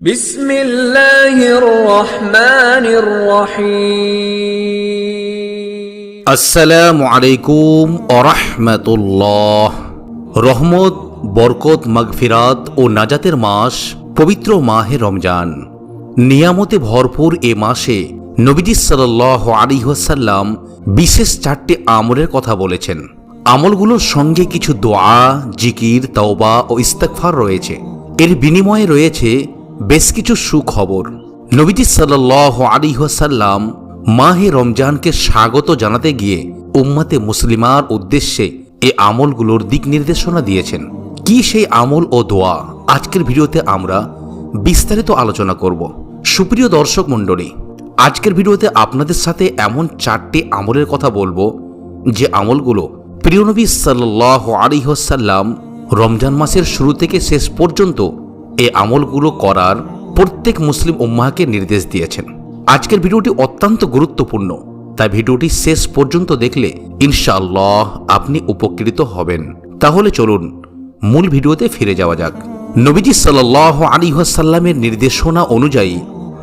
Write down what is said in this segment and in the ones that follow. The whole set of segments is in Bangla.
بسم الله الرحمن الرحيم আসসালামু আলাইকুম অরহমতুল্লাহ রহমত বরকত মাগফিরাত ও নাজাতের মাস পবিত্র মাহে রমজান নিয়ামতে ভরপুর এ মাসে নবীজি সাল্লাহ আলিহাসাল্লাম বিশেষ চারটি আমলের কথা বলেছেন আমলগুলোর সঙ্গে কিছু দোয়া জিকির তওবা ও ইস্তেকফার রয়েছে এর বিনিময়ে রয়েছে বেশ কিছু সুখবর। নবীজি সাল্লাহ আলিহাসাল্লাম মাহে রমজানকে স্বাগত জানাতে গিয়ে উম্মাতে মুসলিমার উদ্দেশ্যে এ আমলগুলোর দিক নির্দেশনা দিয়েছেন। কি সেই আমল ও দোয়া? আজকের ভিডিওতে আমরা বিস্তারিত আলোচনা করব। সুপ্রিয় দর্শক মণ্ডলী, আজকের ভিডিওতে আপনাদের সাথে এমন চারটি আমলের কথা বলব যে আমলগুলো প্রিয়নবী সাল্লাহ আলিহসাল্লাম রমজান মাসের শুরু থেকে শেষ পর্যন্ত এই আমলগুলো করার প্রত্যেক মুসলিম উম্মাহকে নির্দেশ দিয়েছেন। আজকের ভিডিওটি অত্যন্ত গুরুত্বপূর্ণ, তাই ভিডিওটি শেষ পর্যন্ত দেখলে ইনশাআল্লাহ আপনি উপকৃত হবেন। তাহলে চলুন মূল ভিডিওতে ফিরে যাওয়া যাক। নবীজি সাল্লাহ আলী সাল্লামের নির্দেশনা অনুযায়ী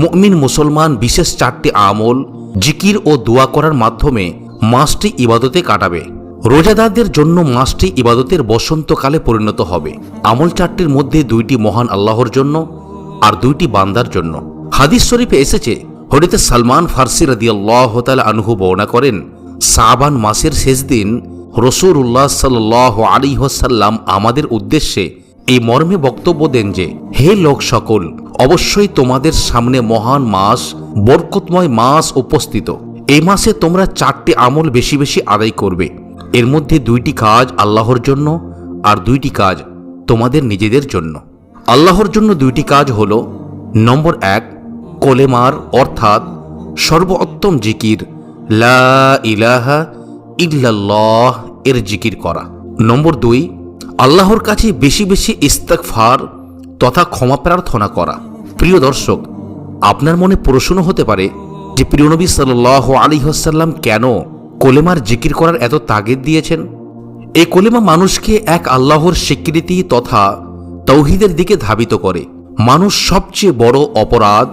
মুমিন মুসলমান বিশেষ চারটি আমল, জিকির ও দোয়া করার মাধ্যমে মাসটি ইবাদতে কাটাবে। রোজাদারদের জন্য মাসটি ইবাদতের বসন্তকালে পরিণত হবে। আমল চারটির মধ্যে দুইটি মহান আল্লাহর জন্য আর দুইটি বান্দার জন্য। হাদিস শরীফে এসেছে হরিতে সালমান ফার্সি রাদি আল্লাহ আনহু বর্ণনা করেন, সাবান মাসের শেষ দিন রসুর উল্লাহ সাল্লাহ আলী সাল্লাম আমাদের উদ্দেশ্যে এই মর্মে বক্তব্য দেন যে, হে লোক সকল, অবশ্যই তোমাদের সামনে মহান মাস, বরকতময় মাস উপস্থিত। এই মাসে তোমরা চারটি আমল বেশি বেশি আদায় করবে। এর মধ্যে দুইটি কাজ আল্লাহর জন্য আর দুইটি কাজ তোমাদের নিজেদের জন্য। আল্লাহর জন্য দুইটি কাজ হল, নম্বর এক, কোলেমার অর্থাৎ সর্বোত্তম জিকির, লা ইলাহা ইল্লাল্লাহ এর জিকির করা। নম্বর দুই, আল্লাহর কাছে বেশি বেশি ইস্তাকফার তথা ক্ষমা প্রার্থনা করা। প্রিয় দর্শক, আপনার মনে প্রশ্ন হতে পারে যে প্রিয়নবী সাল্লাহ আলী হাসাল্লাম কেন কোলেমার জিকির করার এত তাগিদ দিয়েছেন? এই কলিমা মানুষকে এক আল্লাহর স্বীকৃতি তথা তৌহিদের দিকে ধাবিত করে। মানুষ সবচেয়ে বড় অপরাধ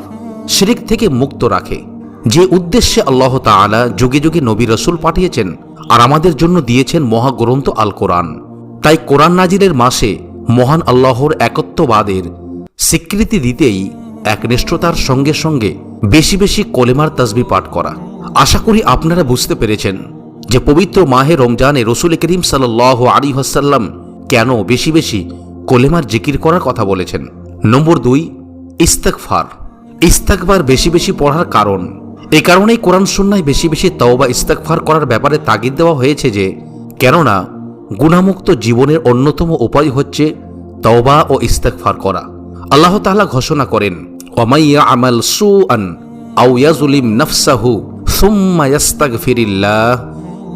শিরিক থেকে মুক্ত রাখে। যে উদ্দেশ্যে আল্লাহ তাআলা যুগে যুগে নবী রসুল পাঠিয়েছেন আর আমাদের জন্য দিয়েছেন মহাগ্রন্থ আল কোরআন তাই কোরআন নাজিরের মাসে মহান আল্লাহর একত্ববাদের স্বীকৃতি দিতেই একনিষ্ঠতার সঙ্গে সঙ্গে বেশি বেশি কলেমার তাসবি পাঠ করা। আশা করি আপনারা বুঝতে পেরেছেন যে পবিত্র মাহে রমজানে রসুল করিম সাল আলী হাসাল্লাম কেন বেশি বেশি কোলেমার জিকির করার কথা বলেছেন। নম্বর দুই ইস্তাকফার ইস্তাকবার বেশি বেশি পড়ার কারণ। এই কারণেই কোরআন সুন্নায় বেশি বেশি তওবা ইস্তাকফার করার ব্যাপারে তাগিদ দেওয়া হয়েছে যে, কেননা গুণামুক্ত জীবনের অন্যতম উপায় হচ্ছে তওবা ও ইস্তাকফার করা। আল্লাহ তাআলা ঘোষণা করেন ওমাইয়া আমাল সু আন আউ ইয়াজুলিম নফসাহু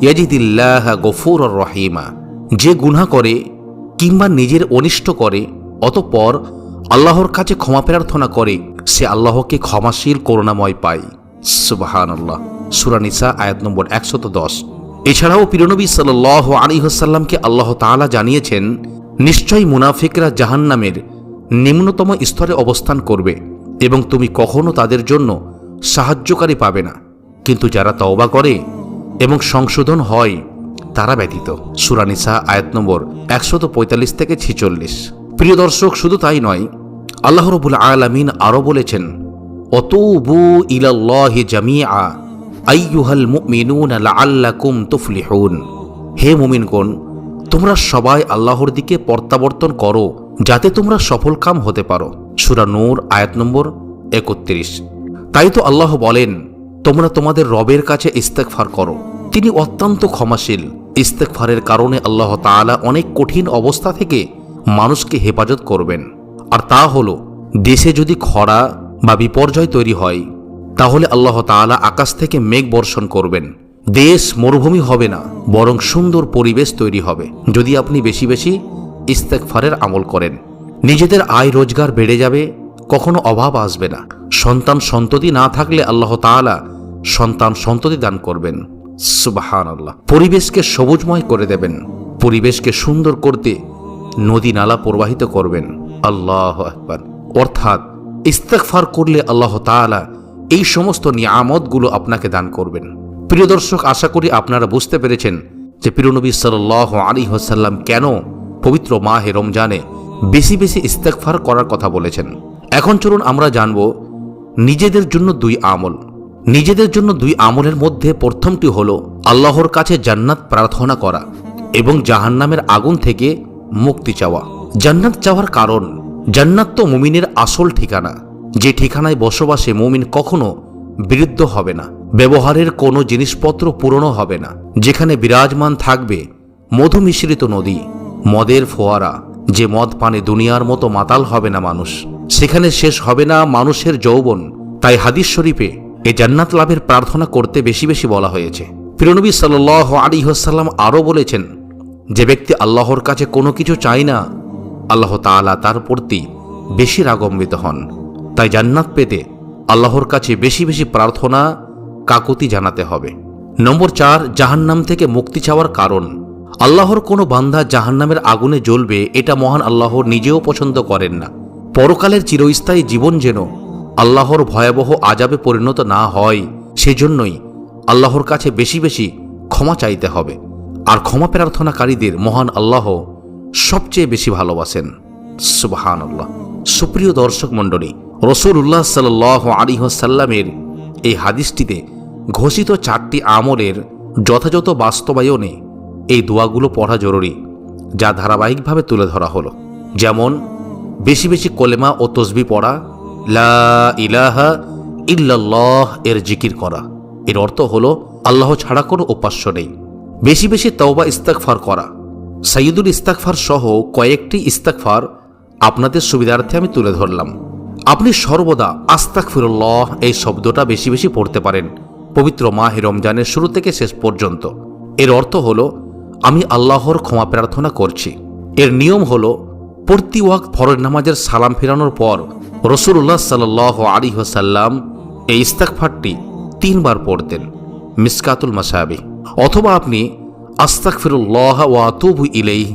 ইয়াজিদিল্লাহ গফুর রহিমা। যে গুনাহ করে কিংবা নিজের অনিষ্ট করে, অতঃপর আল্লাহর কাছে ক্ষমা প্রার্থনা করে, সে আল্লাহকে ক্ষমাশীল, করুণাময় পায়। সুবাহান আল্লাহ সুরানিসা আয়াত নম্বর একশত দশ। এছাড়াও পিরনবী সাল আলী হাসাল্লামকে আল্লাহ তাআলা জানিয়েছেন, নিশ্চয়ই মুনাফিকরা জাহান্নামের নিম্নতম স্তরে অবস্থান করবে এবং তুমি কখনো তাদের জন্য সাহায্যকারী পাবে না। কিন্তু যারা তওবা করে এবং সংশোধন হয়, তারা ব্যতীত। সুরানিসা আয়াত নম্বর একশত পঁয়তাল্লিশ থেকে ছিচল্লিশ। প্রিয় দর্শক, শুধু তাই নয়, আল্লাহ রবুল আলামিন আরও বলেছেন, অতুবু ইলাল্লাহি জামিআ, আইয়ুহাল মুমিনুন লাআল্লাকুম তুফলিহুন। হে মুমিনগণ, তোমরা সবাই আল্লাহর দিকে প্রত্যাবর্তন করো, যাতে তোমরা সফল কাম হতে পারো। সুরা নূর আয়াত নম্বর একত্রিশ। তাই তো আল্লাহ বলেন তোমরা তোমাদের রবের কাছে ইস্তেকফার করো। তিনি অত্যন্ত ক্ষমাশীল। ইস্তেকফারের কারণে আল্লাহ তাআলা অনেক কঠিন অবস্থা থেকে মানুষকে হেফাজত করবেন। আর তা হলো, দেশে যদি খরা বা বিপর্যয় তৈরি হয়, তাহলে আল্লাহ তাআলা আকাশ থেকে মেঘ বর্ষণ করবেন। দেশ মরুভূমি হবে না, বরং সুন্দর পরিবেশ তৈরি হবে। যদি আপনি বেশি বেশি ইস্তেকফারের আমল করেন, নিজেদের আয় রোজগার বেড়ে যাবে, কখনো অভাব আসবে না। সন্তান সন্ততি না থাকলে আল্লাহ তাআলা সন্তান সন্ততি দান করবেন। সুবাহান আল্লাহ পরিবেশকে সবুজময় করে দেবেন। পরিবেশকে সুন্দর করতে নদী নালা প্রবাহিত করবেন। আল্লাহ একবার অর্থাৎ ইস্তেকফার করলে আল্লাহ তাআলা এই সমস্ত নিয়ামতগুলো আপনাকে দান করবেন। প্রিয় দর্শক, আশা করি আপনারা বুঝতে পেরেছেন যে প্রিয়নবী সাল্লাহ আলী হাসাল্লাম কেন পবিত্র মাহে রমজানে বেশি বেশি ইস্তেকফার করার কথা বলেছেন। এখন চলুন আমরা জানব নিজেদের জন্য দুই আমল। নিজেদের জন্য দুই আমলের মধ্যে প্রথমটি হল আল্লাহর কাছে জান্নাত প্রার্থনা করা এবং জাহান্নামের আগুন থেকে মুক্তি চাওয়া। জান্নাত চাওয়ার কারণ, জান্নাত তো মুমিনের আসল ঠিকানা। যে ঠিকানায় বসবাসে মুমিন কখনো বিরুদ্ধ হবে না। ব্যবহারের কোনো জিনিসপত্র পুরনো হবে না। যেখানে বিরাজমান থাকবে মধু মিশ্রিত নদী, মদের ফোয়ারা, যে মদ পানে দুনিয়ার মতো মাতাল হবে না মানুষ। সেখানে শেষ হবে না মানুষের যৌবন। তাই হাদিস শরীফে এ জান্নাত লাভের প্রার্থনা করতে বেশি বেশি বলা হয়েছে। প্রিয়নবী সাল আলী হাসাল্লাম আরও বলেছেন, যে ব্যক্তি আল্লাহর কাছে কোনো কিছু চায় না, আল্লাহ তাআলা তার প্রতি বেশি রাগম্বিত হন। তাই জান্নাত পেতে আল্লাহর কাছে বেশি বেশি প্রার্থনা কাকুতি জানাতে হবে। নম্বর চার, জাহান্নাম থেকে মুক্তি চাওয়ার কারণ। আল্লাহর কোনো বান্ধা জাহান্নামের আগুনে জ্বলবে, এটা মহান আল্লাহ নিজেও পছন্দ করেন না। পরকালের চিরস্থায়ী জীবন যেন আল্লাহর ভয়াবহ আজাবে পরিণত না হয়, সেজন্যই আল্লাহর কাছে বেশি বেশি ক্ষমা চাইতে হবে। আর ক্ষমা প্রার্থনাকারীদের মহান আল্লাহ সবচেয়ে বেশি ভালোবাসেন। সুবাহান আল্লাহ সুপ্রিয় দর্শক মণ্ডলী রসুল্লাহ সাল আলী সাল্লামের এই হাদিসটিতে ঘোষিত চারটি আমলের যথাযথ বাস্তবায়নে এই দোয়াগুলো পড়া জরুরি, যা ধারাবাহিকভাবে তুলে ধরা হলো। যেমন, বেশি বেশি কলেমা ও তসবি পড়া লা ইলাহা ইল্লাল্লাহ এর জিকির করা। এর অর্থ হলো, আল্লাহ ছাড়া কোনো উপাস্য নেই। বেশি বেশি তওবা ইস্তাকফার করা। সাইয়দুল ইস্তাকফার সহ কয়েকটি ইস্তাকফার আপনাদের সুবিধার্থে আমি তুলে ধরলাম। আপনি সর্বদা আস্তাক ফিরুল্লাহ এই শব্দটা বেশি বেশি পড়তে পারেন, পবিত্র মাহে রমজানের শুরু থেকে শেষ পর্যন্ত। এর অর্থ হলো, আমি আল্লাহর ক্ষমা প্রার্থনা করছি। এর নিয়ম হলো, প্রতি ওয়াক্ত ফরজ নামাজের সালাম ফেরানোর পর রসুল্লাহ সাল আলী হাসাল্লাম এই ইস্তাকফারটি তিনবার পড়তেন, মিসকাতুল মাসাবি অথবা আপনি আস্তাক ফিরুল্লাহ ওয়াতুবু ইলেই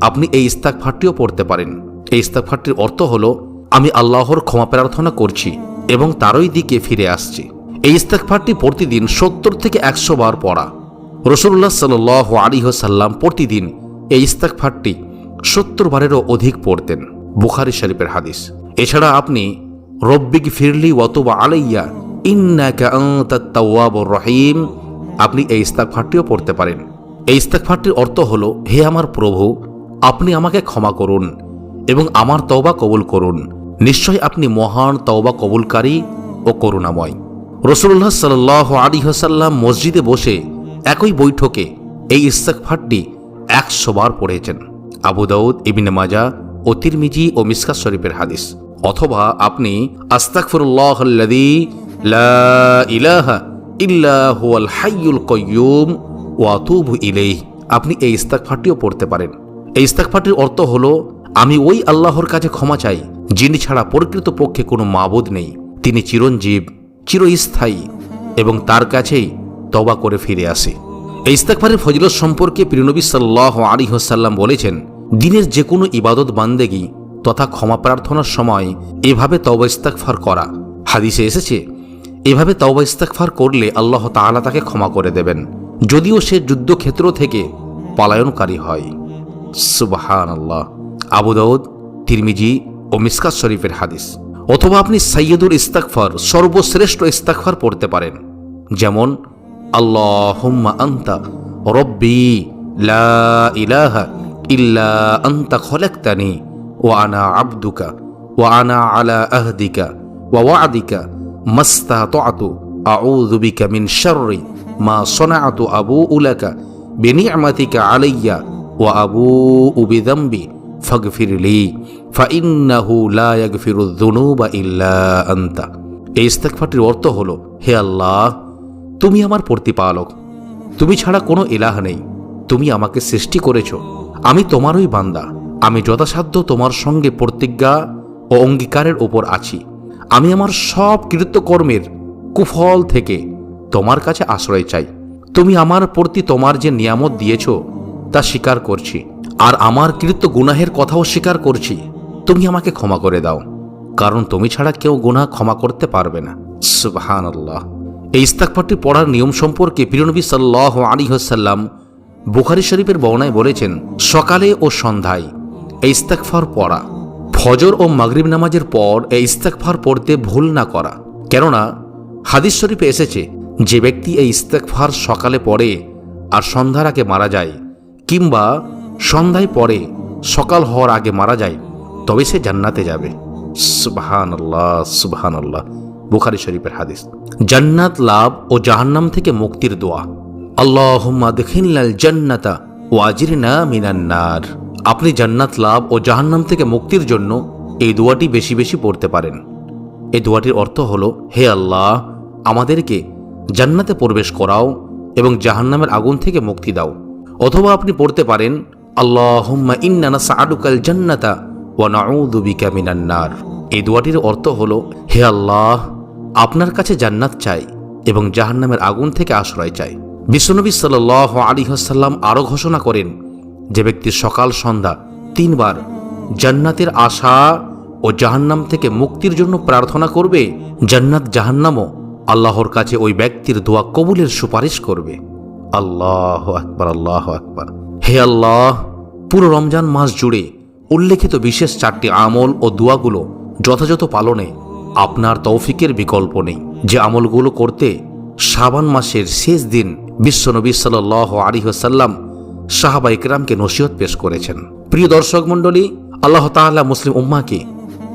আপনি এই ইস্তাকফারটিও পড়তে পারেন। এই ইস্তাকফারটির অর্থ হলো, আমি আল্লাহর ক্ষমা প্রার্থনা করছি এবং তারই দিকে ফিরে আসছি। এই ইস্তাকফারটি প্রতিদিন সত্তর থেকে একশো বার পড়া। রসুল্লাহ সাল আলী সাল্লাম প্রতিদিন এই ইস্তাকফারটি সত্তর বারেরও অধিক পড়তেন। বুখারি শরীফের হাদিস। এছাড়া আপনি রব্বিক ফিরলি ওয়াতুবা আলাইয়া ইন্নাকা আনতাত তাওয়াবুর রহিম। আপনি এই ইস্তাকফারটিও পড়তে পারেন। এই ইস্তাকফারটির অর্থ হলো, হে আমার প্রভু, আপনি আমাকে ক্ষমা করুন এবং আমার তওবা কবুল করুন। নিশ্চয় আপনি মহান তওবা কবুলকারী ও করুণাময়। রসুল্লাহ সাল আলী হাসাল্লাম মসজিদে বসে একই বৈঠকে এই ইস্তাকফারটি একশো বার পড়েছেন। আবু দাউদ, ইবিনে মাজা ও তিরমিজি ও মিসকাত শরীফের হাদিস। অথবা আপনি ইলাইহি। আপনি এই ইস্তাকফারটিও পড়তে পারেন। এই ইস্তাকফারটির অর্থ হলো, আমি ওই আল্লাহর কাছে ক্ষমা চাই, যিনি ছাড়া প্রকৃত পক্ষে কোনো মাবুদ নেই। তিনি চিরঞ্জীব, চিরস্থায়ী এবং তার কাছেই তবা করে ফিরে আসে। এই ইস্তাকফারের ফজিলত সম্পর্কে প্রিয়নবী সাল্লাহ আলী হাসাল্লাম বলেছেন দিনের যে কোনো ইবাদত বান্দেগি তথা ক্ষমা প্রার্থনার সময় এভাবে তওবা করা। হাদিসে এসেছে, এভাবে তওবা করলে আল্লাহ তাআলা তাকে ক্ষমা করে দেবেন, যদিও সে যুদ্ধক্ষেত্র থেকে পলায়নকারী হয়। সুবাহান আল্লাহ আবু দাউদ, তিরমিজি ও মিসকাত শরীফের হাদিস। অথবা আপনি সাইয়দুল ইস্তাকফার সর্বশ্রেষ্ঠ ইস্তাকফার পড়তে পারেন। যেমন, আল্লাহুম্মা আন্তা রব্বি লা ইলাহা ইল্লা আন্তা খলাকতানি, ওয়া আনা আবদুকা, ওয়া আনা আলা আহদিকা, ওয়া ওয়াদিকা, মাস্তাতাতু, আউযু বিকা মিন শাররি, মা সনাআতু আবুউ লাকা, বিনি'মাতিকা আলাইয়া, ওয়া আবুউ বিযামবি, ফাগফির লি ফাইন্নাহু লা ইয়াগফিরু যুনুবা ইল্লা আনতা। এই ইস্তেগফারটির অর্থ হলো, হে আল্লাহ, তুমি আমার প্রতিপালক। তুমি ছাড়া কোনো ইলাহ নেই। তুমি আমাকে সৃষ্টি করেছ। আমি তোমারই বান্দা। আমি যথাসাধ্য তোমার সঙ্গে প্রতিজ্ঞা ও অঙ্গীকারের ওপর আছি। আমি আমার সব কৃতকর্মের কুফল থেকে তোমার কাছে আশ্রয় চাই। তুমি আমার প্রতি তোমার যে নিয়ামত দিয়েছ, তা স্বীকার করছি। আর আমার কৃত্য গুনাহের কথাও স্বীকার করছি। তুমি আমাকে ক্ষমা করে দাও। কারণ তুমি ছাড়া কেউ গুনাহ ক্ষমা করতে পারবে না। সুবহান এই ইস্তাকফারটি পড়ার নিয়ম সম্পর্কে প্রিয়নবী সাল্লাহ আলী হাসাল্লাম বুখারি শরীফের বর্ণায় বলেছেন, সকালে ও সন্ধ্যায় এই ইস্তাকফার পড়া। ফজর ও মাগরিব নামাজের পর এই ইস্তাকফার পড়তে ভুল না করা। কেননা, হাদিস শরীফে এসেছে, যে ব্যক্তি এই ইস্তেকফার সকালে পড়ে আর সন্ধ্যার আগে মারা যায়, কিংবা সন্ধ্যায় পড়ে সকাল হওয়ার আগে মারা যায়, তবে সে জান্নাতে যাবে। সুবহান আল্লাহ সুবহান আল্লাহ বুখারি শরীফের হাদিস। জান্নাত লাভ ও জাহান্নাম থেকে মুক্তির দোয়া। আল্লাহুম্মা দখিল্লাল জান্নাতা ওয়াজিরনা মিনান্নার আপনি জান্নাত লাভ ও জাহান্নাম থেকে মুক্তির জন্য এই দোয়াটি বেশি বেশি পড়তে পারেন। এই দোয়াটির অর্থ হলো, হে আল্লাহ, আমাদেরকে জান্নাতে প্রবেশ করাও এবং জাহান্নামের আগুন থেকে মুক্তি দাও। অথবা আপনি পড়তে পারেন, আল্লাহুম্মা ইন্নানা সাআদুকাল জান্নাতা ওয়া নাউযু বিকা মিনান এই দোয়াটির অর্থ হলো, হে আল্লাহ, আপনার কাছে জান্নাত চাই এবং জাহান্নামের আগুন থেকে আশ্রয় চাই। বিশ্বনবী সাল্লাহ আলী হাসাল্লাম আরও ঘোষণা করেন যে ব্যক্তি সকাল সন্ধ্যা তিনবার জান্নাতের আশা ও জাহান্নাম থেকে মুক্তির জন্য প্রার্থনা করবে, জান্নাত জাহান্নামও আল্লাহর কাছে ওই ব্যক্তির দোয়া কবুলের সুপারিশ করবে। আল্লাহ আকবার আল্লাহ আকবার। হে আল্লাহ, পুরো রমজান মাস জুড়ে উল্লেখিত বিশেষ চারটি আমল ও দোয়াগুলো যথাযথ পালনে আপনার তৌফিকের বিকল্প নেই। যে আমলগুলো করতে শাবান মাসের শেষ দিন বিশ্বনবী সাল আলী হাসাল্লাম সাহাবা ইকরামকে নসিহত পেশ করেছেন। প্রিয় দর্শক মণ্ডলী, আল্লাহ তাআলা মুসলিম উম্মাকে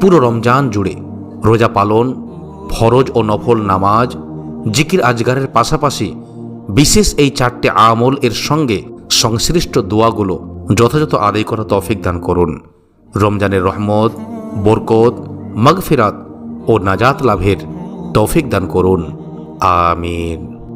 পুরো রমজান জুড়ে রোজা পালন, ফরজ ও নফল নামাজ, জিকির আজগারের পাশাপাশি বিশেষ এই চারটে আমল এর সঙ্গে সংশ্লিষ্ট দোয়াগুলো যথাযথ আদায় করা তফিক দান করুন। রমজানের রহমত, বরকত, মাগফিরাত ও নাজাত লাভের তৌফিক দান করুন। Amin.